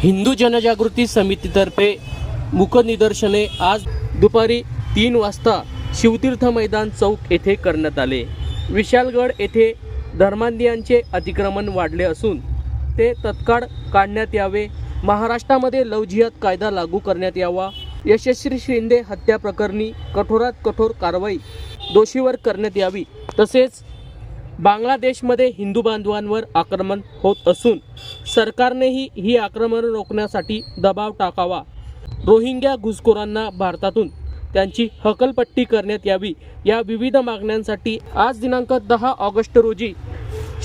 हिंदू जनजागृती समितीतर्फे मुकनिदर्शने आज दुपारी तीन वाजता शिवतीर्थ मैदान चौक येथे करण्यात आले. विशालगड येथे धर्मांधियांचे अतिक्रमण वाढले असून ते तत्काळ काढण्यात यावे. महाराष्ट्रामध्ये लवजिहत कायदा लागू करण्यात यावा. यशस्वी शिंदे हत्या प्रकरणी कठोरात कठोर कारवाई दोषीवर करण्यात यावी. तसेच बांगलादेशमध्ये हिंदू बांधवांवर आक्रमण होत असून सरकारनेही ही आक्रमण रोखण्यासाठी दबाव टाकावा. रोहिंग्या घुसखोरांना भारतातून त्यांची हकलपट्टी करण्यात यावी या विविध मागण्यांसाठी आज दिनांक दहा ऑगस्ट रोजी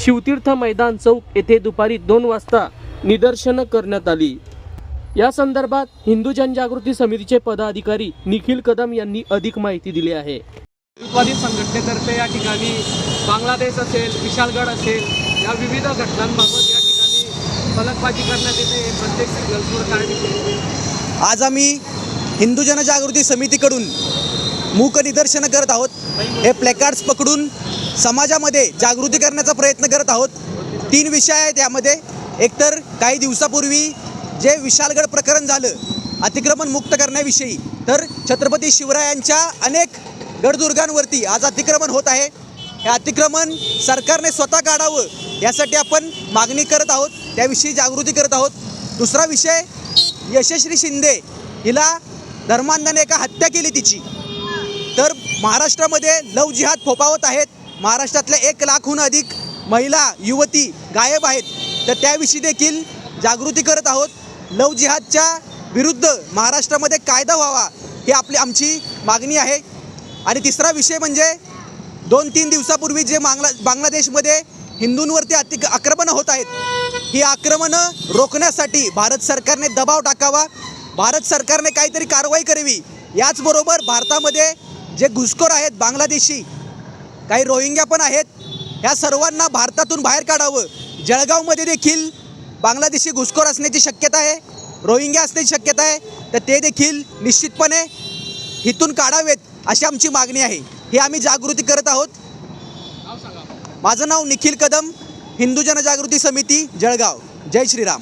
शिवतीर्थ मैदान चौक येथे दुपारी दोन वाजता निदर्शनं करण्यात आली. या संदर्भात हिंदू जनजागृती समितीचे पदाधिकारी निखिल कदम यांनी अधिक माहिती दिली आहे. हिंदुत्वादी संघटनेतर्फे या ठिकाणी बांगलादेश असेल विशालगड असेल या विविध घटनांबाबत या फलकबाजी करण्यात येते. प्रत्येक सिग्नल्सवर काय आज आम्ही हिंदू जनजागृती समितीकडून मूक निदर्शनं करत आहोत. हे प्लेकार्ड्स पकडून समाजामध्ये जागृती करण्याचा प्रयत्न करत आहोत. तीन विषय आहेत यामध्ये. एकतर काही दिवसापूर्वी जे विशालगड प्रकरण झालं अतिक्रमण मुक्त करण्याविषयी तर छत्रपती शिवरायांच्या अनेक गडदुर्गांवरती आज अतिक्रमण होत आहे. हे अतिक्रमण सरकारने स्वतः काढावं यासाठी आपण मागणी करत आहोत त्याविषयी जागृती करत आहोत. दुसरा विषय यशस्वी शिंदे हिला धर्मांधाने एका हत्या केली तिची. तर महाराष्ट्रामध्ये लव जिहाद फोफावत आहेत. महाराष्ट्रातल्या एक लाखहून अधिक महिला युवती गायब आहेत. तर त्याविषयी देखील जागृती करत आहोत. लव जिहादच्या विरुद्ध महाराष्ट्रामध्ये कायदा व्हावा ही आपली आमची मागणी आहे. आणि तिसरा विषय म्हणजे दोन तीन दिवसापूर्वी जे बांगला बांगलादेशमध्ये हिंदूंवरती अति आक्रमणं होत आहेत ही आक्रमणं रोखण्यासाठी भारत सरकारने दबाव टाकावा भारत सरकारने काहीतरी कारवाई करावी याचबरोबर भारतामध्ये जे घुसखोर आहेत बांगलादेशी काही रोहिंग्या पण आहेत ह्या सर्वांना भारतातून बाहेर काढावं. जळगावमध्ये देखील बांगलादेशी घुसखोर असण्याची शक्यता आहे रोहिंग्या असण्याची शक्यता आहे तर ते देखील निश्चितपणे इथून काढावेत. अशी आमची मागणी आहे. ही आम्ही जागृती करत आहोत. माझं नाव निखिल कदम हिंदू जनजागृती समिती जळगाव. जय श्रीराम.